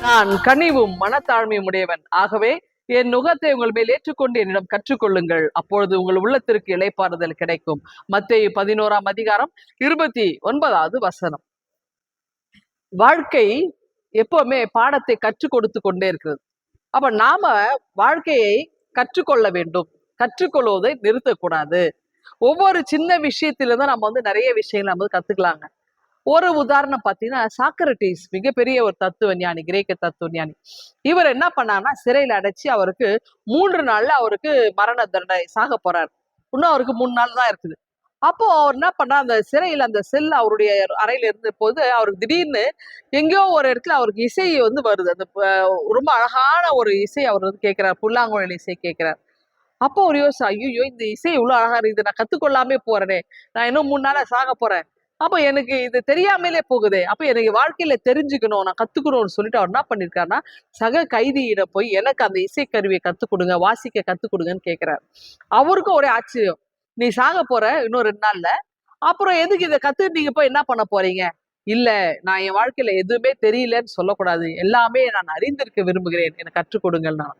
நான் கனிவும் மனத்தாழ்மையும் உடையவன். ஆகவே என் நுகத்தை உங்கள் மேல் ஏற்றுக்கொண்டு என்னிடம் கற்றுக்கொள்ளுங்கள். அப்பொழுது உங்கள் உள்ளத்திற்கு இளைப்பாறுதல் கிடைக்கும். மத்திய பதினோராம் அதிகாரம் இருபத்தி ஒன்பதாவது வசனம். வாழ்க்கை எப்பவுமே பாடத்தை கற்றுக் கொடுத்து கொண்டே இருக்கிறது. அப்ப நாம வாழ்க்கையை கற்றுக்கொள்ள வேண்டும். கற்றுக்கொள்வதை நிறுத்தக்கூடாது. ஒவ்வொரு சின்ன விஷயத்திலிருந்து நம்ம வந்து நிறைய விஷயங்களை நம்ம வந்து கத்துக்கலாங்க. ஒரு உதாரணம் பார்த்தீங்கன்னா சாக்ரட்டிஸ் மிகப்பெரிய ஒரு தத்துவ ஞானி கிரேக்க தத்துவ ஞானி இவர் என்ன பண்ணார்னா சிறையில அடைச்சு அவருக்கு மூன்று நாள்ல அவருக்கு மரண தண்டனை சாக போறாரு. இன்னும் அவருக்கு மூணு நாள் தான் இருக்குது. அப்போ அவர் என்ன பண்ணா அந்த சிறையில் அந்த செல் அவருடைய அறையில இருந்த போது அவருக்கு திடீர்னு எங்கேயோ ஒரு இடத்துல அவருக்கு இசை வந்து வருது. அந்த ரொம்ப அழகான ஒரு இசை அவர் வந்து கேட்கிறார். புல்லாங்குழல் இசை கேட்கிறார். அப்போ ஒரு யோசனை ஐயோ இந்த இசை இவ்வளவு அழகா இருக்குது. நான் கத்துக்கொள்ளாமே போறேனே. நான் இன்னும் மூணு நாளா சாக போறேன். அப்போ எனக்கு இது தெரியாமலே போகுதே. அப்போ எனக்கு வாழ்க்கையில தெரிஞ்சுக்கணும் நான் கத்துக்கணும்னு சொல்லிட்டு அவர் என்ன பண்ணிருக்காருன்னா சக கைதியிட போய் எனக்கு அந்த இசைக்கருவியை கத்துக் கொடுங்க வாசிக்க கத்துக் கொடுங்கன்னு கேட்கிறாரு அவருக்கும் ஒரே ஆச்சரியம். நீ சாக போற இன்னும் ரெண்டு நாள்ல. அப்புறம் எதுக்கு இதை கத்து நீங்க போய் என்ன பண்ண போறீங்க? இல்ல நான் என் வாழ்க்கையில எதுவுமே தெரியலன்னு சொல்லக்கூடாது. எல்லாமே நான் அறிந்திருக்க விரும்புகிறேன். எனக்கு கற்றுக் கொடுங்கள் நான்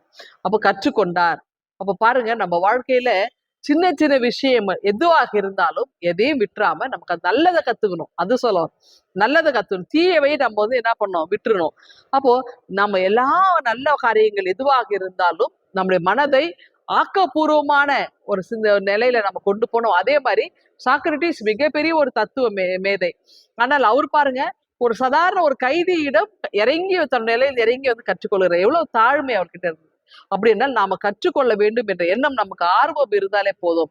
அப்ப கற்றுக்கொண்டார். அப்ப பாருங்க நம்ம வாழ்க்கையில சின்ன சின்ன விஷயம் எதுவாக இருந்தாலும் எதையும் விட்டுறாம நமக்கு அது நல்லதை கத்துக்கணும். அது சொல்லணும். நல்லதை கத்துக்கணும். தீயவை நம்ம வந்து என்ன பண்ணோம் விட்டுறணும். அப்போ நம்ம எல்லா நல்ல காரியங்கள் எதுவாக இருந்தாலும் நம்முடைய மனதை ஆக்கப்பூர்வமான ஒரு சிந்த நிலையில நம்ம கொண்டு போனோம். அதே மாதிரி சாக்ரட்டிஸ் மிகப்பெரிய ஒரு தத்துவ மே மேதை. ஆனால் அவர் பாருங்க ஒரு சாதாரண ஒரு கைதியிடம் இறங்கி தன் நிலையில் இறங்கி வந்து கற்றுக்கொள்கிறார். எவ்வளவு தாழ்மை அவர்கிட்ட இருந்தது அப்படி என்றால் நாம கற்றுக்கொள்ள வேண்டும் என்ற எண்ணம் நமக்கு ஆர்வம் இருந்தாலே போதும்.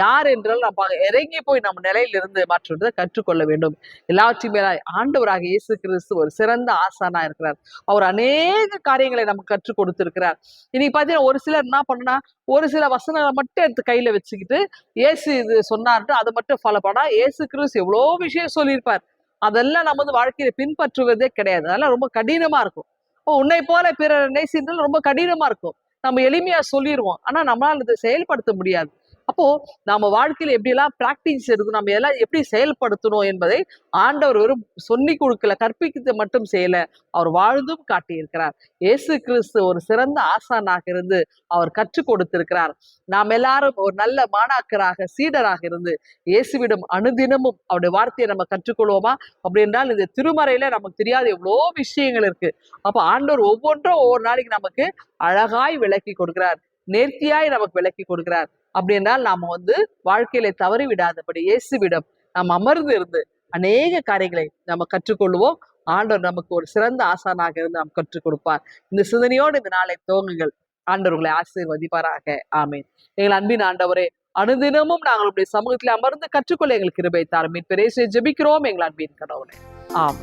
யார் என்றால் நம்ம இறங்கி போய் நம்ம நிலையிலிருந்து மாற்றுவதை கற்றுக்கொள்ள வேண்டும். எல்லாவற்றையும் ஆண்டவராக இயேசு கிறிஸ்து ஒரு சிறந்த ஆசானா இருக்கிறார். அவர் அநேக காரியங்களை நமக்கு கற்றுக் கொடுத்திருக்கிறார். இன்னைக்கு பாத்தீங்கன்னா ஒரு சிலர் என்ன பண்ணா ஒரு சில வசனங்களை மட்டும் எடுத்து கையில வச்சுக்கிட்டு இயேசு இது சொன்னார்ட்டு அதை மட்டும் ஃபாலோ பண்ணா இயேசு கிறிஸ்து எவ்வளோ விஷயம் சொல்லியிருப்பார். அதெல்லாம் நம்ம வந்து வாழ்க்கையில பின்பற்றுவதே கிடையாது. அதெல்லாம் ரொம்ப கடினமா இருக்கும். இப்போ உன்னை போல பிறர் நேசித்தல் ரொம்ப கடினமா இருக்கும். நம்ம எளிமையா சொல்லிடுவோம் ஆனா நம்மளால இதை செயல்படுத்த முடியாது. அப்போ நம்ம வாழ்க்கையில எப்படியெல்லாம் பிராக்டிஸ் இருக்கும் நம்ம எல்லாம் எப்படி செயல்படுத்தணும் என்பதை ஆண்டவர் வெறும் சொல்லி கொடுக்கல கற்பிக்கிறது மட்டும் செய்யல. அவர் வாழ்ந்தும் காட்டியிருக்கிறார். இயேசு கிறிஸ்து ஒரு சிறந்த ஆசானாக இருந்து அவர் கற்றுக் கொடுத்திருக்கிறார். நாம் எல்லாரும் ஒரு நல்ல மாணாக்கராக சீடராக இருந்து இயேசுவிடம் அனுதினமும் அவருடைய வார்த்தையை நம்ம கற்றுக்கொள்வோமா? அப்படி என்றால் இந்த திருமறையில நமக்கு தெரியாத எவ்வளோ விஷயங்கள் இருக்கு. அப்ப ஆண்டவர் ஒவ்வொன்றும் ஒவ்வொரு நாளைக்கு நமக்கு அழகாய் விளக்கி கொடுக்கிறார். நேர்த்தியாய் நமக்கு விளக்கி கொடுக்கிறார். அப்படி என்றால் நாம வந்து வாழ்க்கையில தவறி விடாதபடி இயேசுவிடம் நாம் அமர்ந்து இருந்து அநேக காரியங்களை நம்ம கற்றுக்கொள்வோம். ஆண்டவர் நமக்கு ஒரு சிறந்த ஆசானாக இருந்து நாம் கற்றுக் கொடுப்பார். இந்த சிந்தனையோடு இந்த நாளை துவங்குங்கள். ஆண்டவர் உங்களை ஆசீர்வதிப்பாராக. ஆமேன். எங்கள் அன்பின் ஆண்டவரே அனுதினமும் நாங்கள் உடைய சமூகத்தில் அமர்ந்து கற்றுக்கொள்ள எங்களுக்கு கிருபை தாரும். பெரிய ஜெபிக்கிறோம் எங்கள் அன்பின் கடவுளே ஆம்